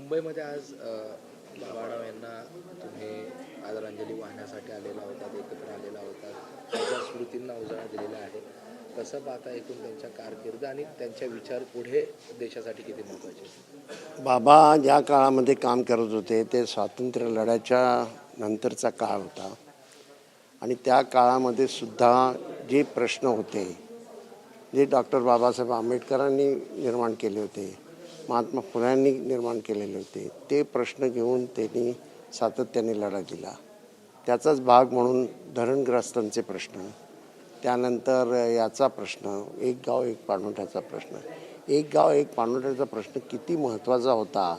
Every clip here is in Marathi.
मुंबईमध्ये आज बाबाराव यांना तुम्ही आदरांजली वाहण्यासाठी आलेला होता एकत्र आलेला होता त्यांच्या स्मृतींना उजाळा दिलेला आहे. कसं पाहता एकूण त्यांच्या कारकीर्द आणि त्यांच्या विचार पुढे देशासाठी किती महत्त्वाचे बाबा ज्या काळामध्ये काम करत होते ते स्वातंत्र्य लढ्याच्या नंतरचा काळ होता. आणि त्या काळामध्ये सुद्धा जे प्रश्न होते जे डॉक्टर बाबासाहेब आंबेडकरांनी निर्माण केले होते महात्मा फुल्यांनी निर्माण केलेले होते. ते प्रश्न घेऊन त्यांनी सातत्याने लढा दिला. त्याचाच भाग म्हणून धरणग्रस्तांचे प्रश्न त्यानंतर याचा प्रश्न एक गाव एक पाणवठ्याचा प्रश्न. एक गाव एक पाणवठ्याचा प्रश्न किती महत्त्वाचा होता?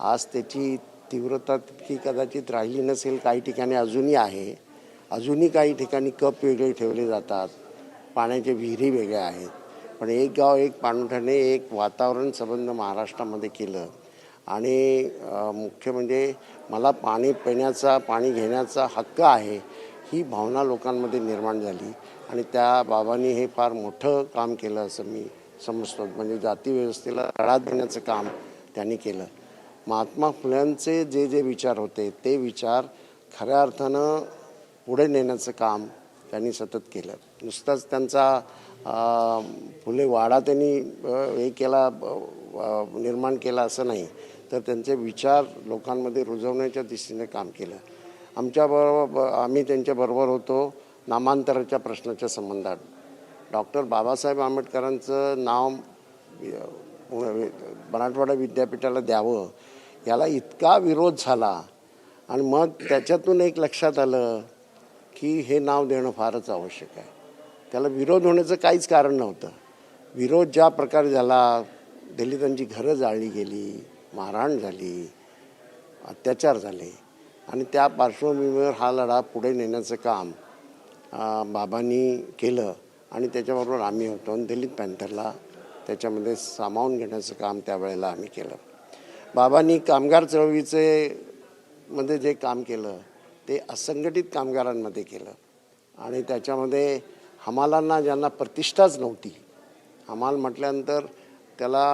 आज त्याची तीव्रता तितकी कदाचित राहिली नसेल काही ठिकाणी अजूनही आहे. अजूनही काही ठिकाणी कप वेगळे ठेवले जातात. पाण्याचे विहिरी वेगळ्या आहेत. पण एक गाव एक पाणवठ्याने एक वातावरण संबंध महाराष्ट्रामध्ये केलं. आणि मुख्य म्हणजे मला पाणी पिण्याचा पाणी घेण्याचा हक्क आहे ही भावना लोकांमध्ये निर्माण झाली. आणि त्या बाबांनी हे फार मोठं काम केलं असं मी समजतो. म्हणजे जाती व्यवस्थेला तडा देण्याचं काम त्यांनी केलं. महात्मा फुल्यांचे जे जे विचार होते ते विचार खऱ्या अर्थानं पुढे नेण्याचं काम त्यांनी सतत केलं. नुसताच त्यांचा फुले वाडा त्यांनी हे केला निर्माण केला असं नाही. तर त्यांचे विचार लोकांमध्ये रुजवण्याच्या दिशेने काम केलं. आमच्याबरोबर आम्ही त्यांच्याबरोबर होतो नामांतराच्या प्रश्नाच्या संबंधात. डॉक्टर बाबासाहेब आंबेडकरांचं नाव मराठवाडा विद्यापीठाला द्यावं याला इतका विरोध झाला. आणि मग त्याच्यातून एक लक्षात आलं की हे नाव देणं फारच आवश्यक आहे. त्याला विरोध होण्याचं काहीच कारण नव्हतं. विरोध ज्या प्रकारे झाला दलितांची घरं जाळली गेली मारहाण झाली अत्याचार झाले आणि त्या पार्श्वभूमीवर हा लढा पुढे नेण्याचं काम बाबांनी केलं आणि त्याच्याबरोबर आम्ही होतो आणि दलित पॅन्थरला त्याच्यामध्ये सामावून घेण्याचं काम त्यावेळेला आम्ही केलं. बाबांनी कामगार चळवळीचे मध्ये जे काम केलं ते असंघटित कामगारांमध्ये केलं. आणि त्याच्यामध्ये हमालांना ज्यांना प्रतिष्ठाच नव्हती हमाल म्हटल्यानंतर त्याला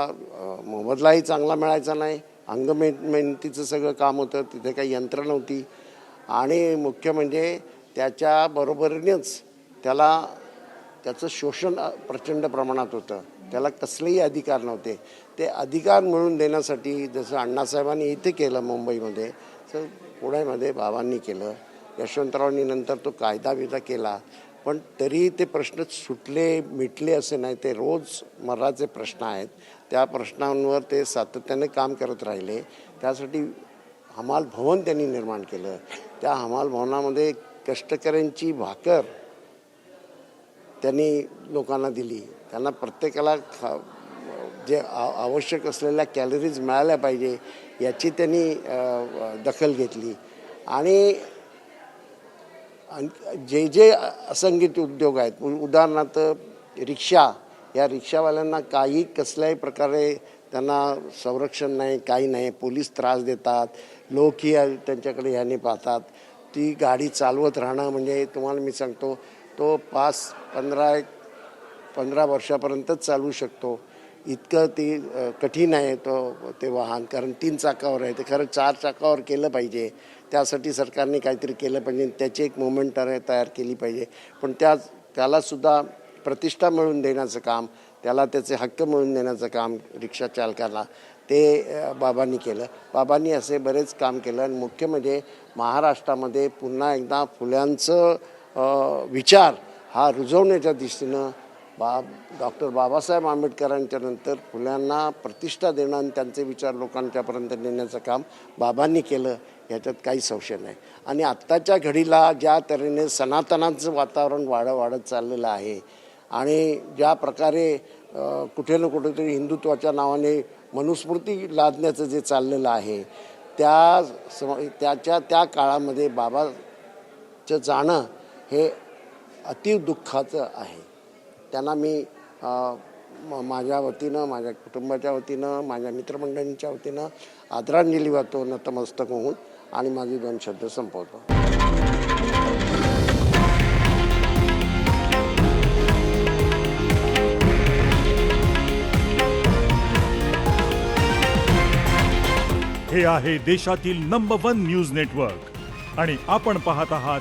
मोबदलाही चांगला मिळायचा नाही अंग मेहनतीचं सगळं काम होतं तिथे काही यंत्र नव्हती. आणि मुख्य म्हणजे त्याच्या बरोबरीनेच त्याला त्याचं शोषण प्रचंड प्रमाणात होतं. त्याला कसलेही अधिकार नव्हते. ते अधिकार मिळवून देण्यासाठी जसं अण्णासाहेबांनी इथे केलं मुंबईमध्ये तर पुण्यामध्ये बाबांनी केलं. यशवंतरावांनी नंतर तो कायदा बिदा केला. पण तरी ते प्रश्न सुटले मिटले असे नाही. ते रोज मराचे प्रश्न आहेत. त्या प्रश्नांवर ते सातत्याने काम करत राहिले. त्यासाठी हमाल भवन त्यांनी निर्माण केलं. त्या हमाल भवनामध्ये कष्टकऱ्यांची भाकर त्यांनी लोकांना दिली. त्यांना प्रत्येकाला खा जे आवश्यक असलेल्या कॅलरीज मिळाल्या पाहिजे याची त्यांनी दखल घेतली. आणि जे जे असंघित उद्योग आहेत उदाहरणार्थ रिक्षा या रिक्षावाल्यांना काही कसल्याही प्रकारे त्यांना संरक्षण नाही काही नाही पोलीस त्रास देतात लोकही त्यांच्याकडे ह्याने पाहतात. ती गाडी चालवत राहणं म्हणजे तुम्हाला मी सांगतो तो पाच पंधरा एक पंधरा वर्षापर्यंतच चालू शकतो. इतकं ती कठीण आहे तो ते वाहन. कारण तीन चाकावर आहे. ते खरं चार चाकावर केलं पाहिजे. त्यासाठी सरकारने काहीतरी केलं पाहिजे. त्याची एक मोमेंट तयार केली पाहिजे. पण त्या त्यालासुद्धा प्रतिष्ठा मिळवून देण्याचं काम त्याला त्याचे हक्क मिळवून देण्याचं काम रिक्षा चालकाला ते बाबांनी केलं. बाबांनी असे बरेच काम केलं. आणि मुख्य म्हणजे महाराष्ट्रामध्ये पुन्हा एकदा फुल्यांचं विचार हा रुजवण्याच्या दिशेनं बा डॉक्टर बाबासाहेब आंबेडकरांच्या नंतर फुल्यांना प्रतिष्ठा देणं आणि त्यांचे विचार लोकांच्यापर्यंत नेण्याचं काम बाबांनी केलं याच्यात काही संशय नाही. आणि आत्ताच्या घडीला ज्या तऱ्हेने सनातनाचं वातावरण वाढ वाढत चाललेलं आहे आणि ज्या प्रकारे कुठे ना कुठेतरी हिंदुत्वाच्या नावाने मनुस्मृती लादण्याचं जे चाललेलं आहे त्या सम त्याच्या त्या काळामध्ये बाबाचं जाणं हे अति दुःखाचं आहे. त्यांना मी माझ्या वतीनं माझ्या कुटुंबाच्या वतीनं माझ्या मित्रमंडळींच्या वतीनं आदरांजली वाहतो नतमस्तक होऊन आणि माझे दोन शब्द संपवतो. हे आहे देशातील नंबर वन न्यूज नेटवर्क आणि आपण पाहत आहात